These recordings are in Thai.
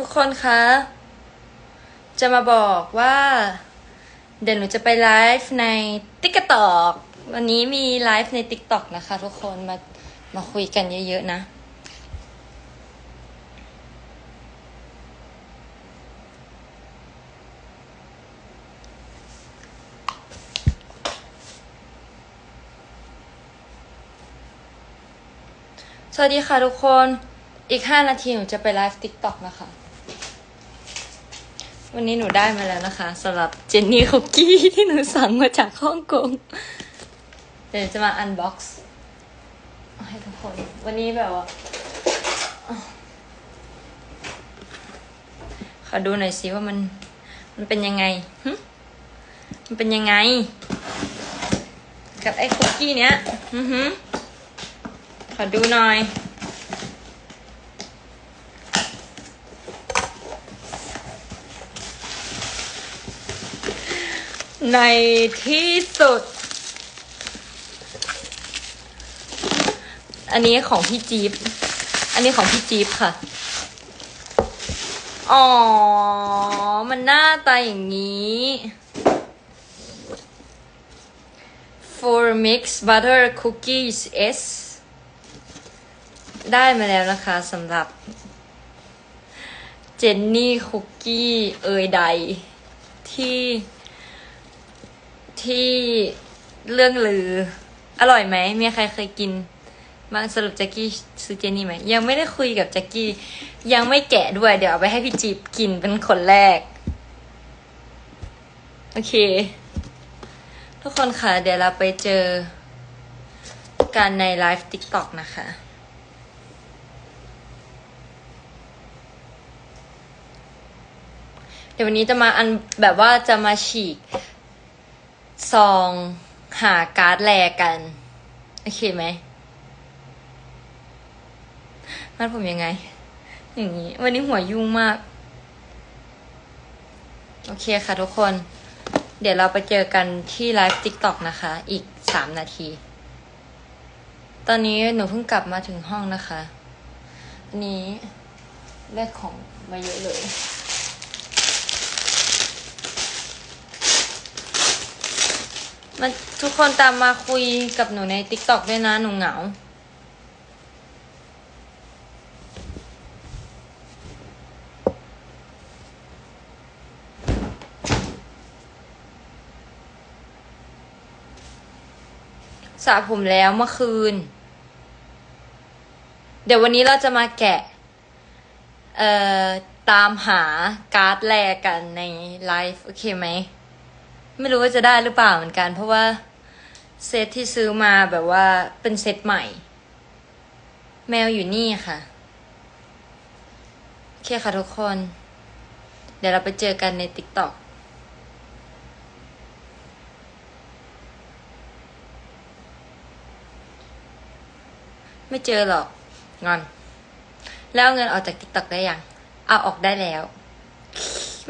ทุกคนคะ จะมาบอกว่า เดี๋ยวหนูจะไปไลฟ์ใน t ิ k t o k วันนี้มีไลฟ์ใน TikTok นะคะ ทุกคนมามาคุยกันเยอะๆนะสวัสดีค่ะทุกคน อีก 5 นาทีหนูจะไปไลฟ์ TikTok นะคะ วันนี้หนูได้มาแล้วนะคะสำหรับเจนนี่คุกกี้ที่หนูสั่งมาจากฮ่องกงเดี๋ยวจะมาอันบ็อกซ์ให้ทุกคน วันนี้แบบว่า ขอดูหน่อยสิว่ามัน มันเป็นยังไงมันเป็นยังไง กับไอ้คุกกี้เนี้ย อือหือขอดูหน่อย ในที่สุด อันนี้ของพี่จี๊บอันนี้ของพี่จี๊บค่ะ อ๋อ มันหน้าตาอย่างนี้ for mix butter cookies S ได้มาแล้วนะคะสำหรับ เจนนี่คุกกี้เอยใดที่ ที่เรื่องลือ อร่อยไหมมีใครเคยกินบ้างสรุปแจ็กกี้ซื้อเจนี่ไหมยังไม่ได้คุยกับแจ็กกี้ ยังไม่แกะด้วย เดี๋ยวเอาไปให้พี่จีบกินเป็นคนแรก โอเค ทุกคนค่ะ เดี๋ยวเราไปเจอกันในไลฟ์ TikTok นะคะเดี๋ยววันนี้จะมาอันแบบว่าจะมาฉีก ซองหาการ์ดแลกัน โอเคไหมมัดผมยังไง อย่างนี้ วันนี้หัวยุ่งมาก โอเคค่ะทุกคน เดี๋ยวเราไปเจอกันที่ไลฟ์ TikTok นะคะ อีกสามนาที ตอนนี้หนูเพิ่งกลับมาถึงห้องนะคะ อันนี้ได้ของมาเยอะเลย มันทุกคนตามมาคุยกับหนูใน t ิ k t o k ด้วยนะหนูเหงา สระผมแล้วเมื่อคืน เดี๋ยววันนี้เราจะมาแกะ เอ่อ ตามหาการ์ดแลกกันในไลฟ์ โอเคไหม ไม่รู้ว่าจะได้หรือเปล่าเหมือนกัน เพราะว่าเซตที่ซื้อมาแบบว่าเป็นเซตใหม่ แมวอยู่นี่ค่ะโอเคค่ะทุกคน เดี๋ยวเราไปเจอกันใน TikTok ไม่เจอหรอก งอน แล้วเงินออกจาก TikTok ได้ยัง เอาออกได้แล้ว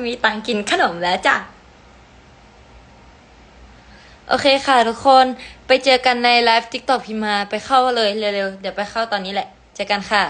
มีตังค์กินขนมแล้วจ้ะ โอเคค่ะทุกคนไปเจอกันในไลฟ์ทิกตอกพิมาไปเข้าเลยเร็วๆ เดี๋ยวไปเข้าตอนนี้แหละ เจอกันค่ะ